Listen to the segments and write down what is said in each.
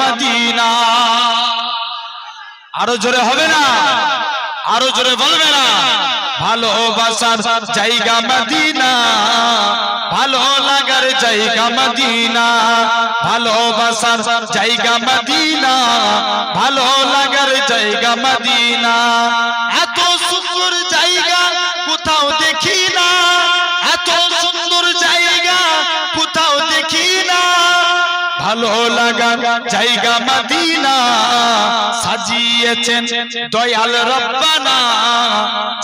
Medina. আরও জোরে হবে না? আরও জোরে বলবে না? ভালোবাসার জায়গা মদিনা। ভালো লাগার জায়গা মদিনা। ভালোবাসার জায়গা মদিনা। ভালো লাগার জায়গা মদিনা। এত সুন্দর জায়গা কোথাও দেখি না। ভালো লাগার জায়গা মদিনা, সাজিয়েছেন দয়াল রব্বানা।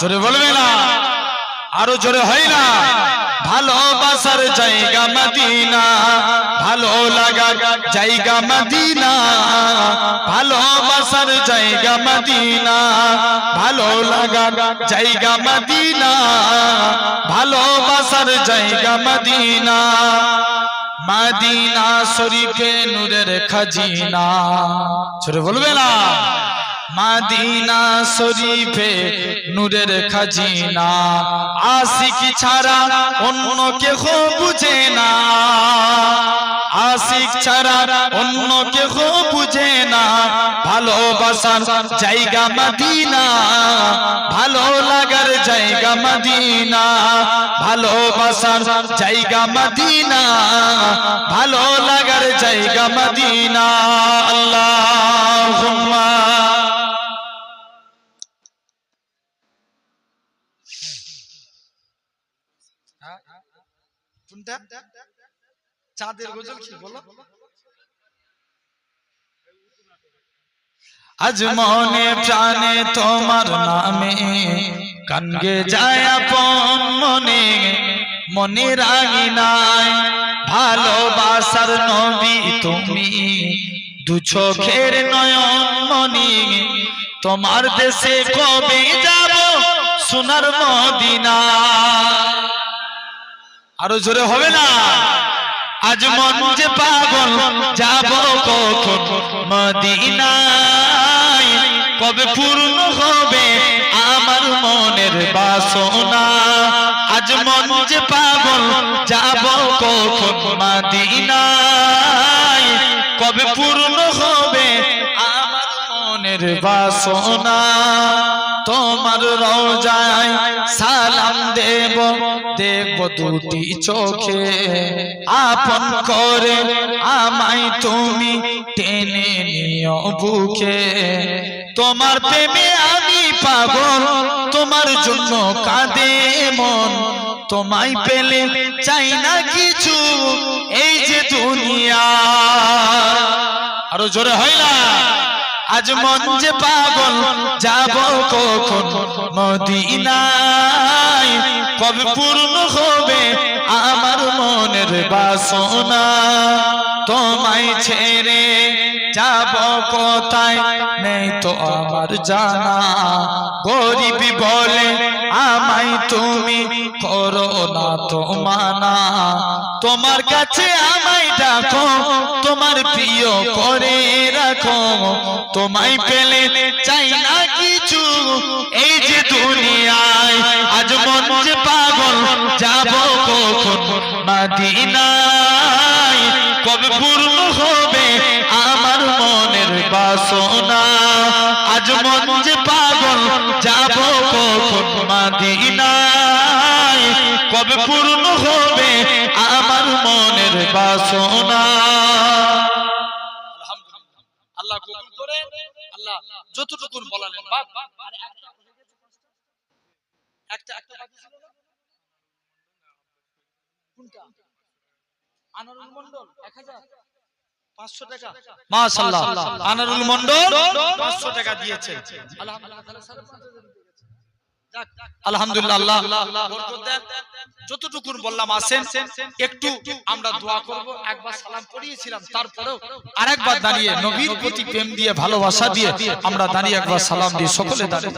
জোরে বলবে না? আরও জোরে হয় না? ভালোবাসার জায়গা মদিনা, ভালো লাগার জায়গা মদিনা। ভালোবাসার জায়গা মদিনা, ভালো লাগার জায়গা মদিনা ভালোবাসার জায়গা মদিনা। মাদিনা শরীফে নূরের খাজিনা। ছোট বলবে না? মাদিনা শরীফে নূরের খাজিনা। আশিক ছাড়া অন্য কেহ বুঝে না। আশিক ছাড়া অন্য কেহ বুঝে না। ভালোবাসার জায়গা মদিনা, ভালো লাগার জায়গা মদিনা ভালোবাসার জায়গা মদিনা, ভালো লাগার জায়গা মদিনা। আল্লাহুম্মা। কোনটা? চাঁদের গজল কি, বলো? আজ মনে প্রাণে তোমার নামে কানগে যায় আপন মনে মনে রাগি নাই, ভালোবাসার নবী তুমি। দু চোখের নয়ন মনি, তোমার দেশে কবে যাব সোনার মদিনা? আরও জোরে হবে না? আজ মন যে পাগল, যাব কখন মদিনায় বাসনা আজ মন যে পাগল, যাব কখন মদিনায়? কবে পূর্ণ হবে আমার মনের বাসনা? তোমার রোজায় সালাম দেব দেখব দুটি চোখে। আপন করে আমায় তুমি টেনে নিও বুকে। তোমার প্রেমে আমি পাগল, তোমার জন্য কাঁদে মন। তোমায় পেলে চাই না কিছু এই যে দুনিয়া। আরও জোরে হয় না? আজ মন যে পাগল, যাব কখন? মদিনায় কবে পূর্ণ হবে আমার মনের বাসনা? তোমায় ছেড়ে যাব কোথায়? নেই তো আমার জানা। গরিব বলে, আমায় তুমি করো না তো মানা। তোমার কাছে আমায় ডাকো, তোমার প্রিয় করে রাখো। তোমায় পেলে চাই না কিছু, এই যে দুনিয়ায় আজ মন যে পাগল, যাব কখন মাদিনায়? কবে পূর্ণ হবে আমার মনের বাসনা? একটা একটা একটা ছিল না? কোনটা? আনারুল মন্ডল 1000 500 টাকা। মাশাআল্লাহ। আনারুল মন্ডল 500 টাকা দিয়েছে। আলহামদুলিল্লাহ তাহলে সাড়ে পাঁচ হাজার দিয়ে গেছে। যাক, আলহামদুলিল্লাহ আল্লাহ বরকত দেন। যতটুকুন বললাম আসেন একটু আমরা দোয়া করব। একবার সালাম পড়িয়েছিলাম তারপরেও আরেকবার দাঁড়িয়ে নবীর প্রতি প্রেম দিয়ে ভালোবাসা দিয়ে আমরা দাঁড়িয়ে একবার সালাম দিয়ে সকলে দাঁড়িয়ে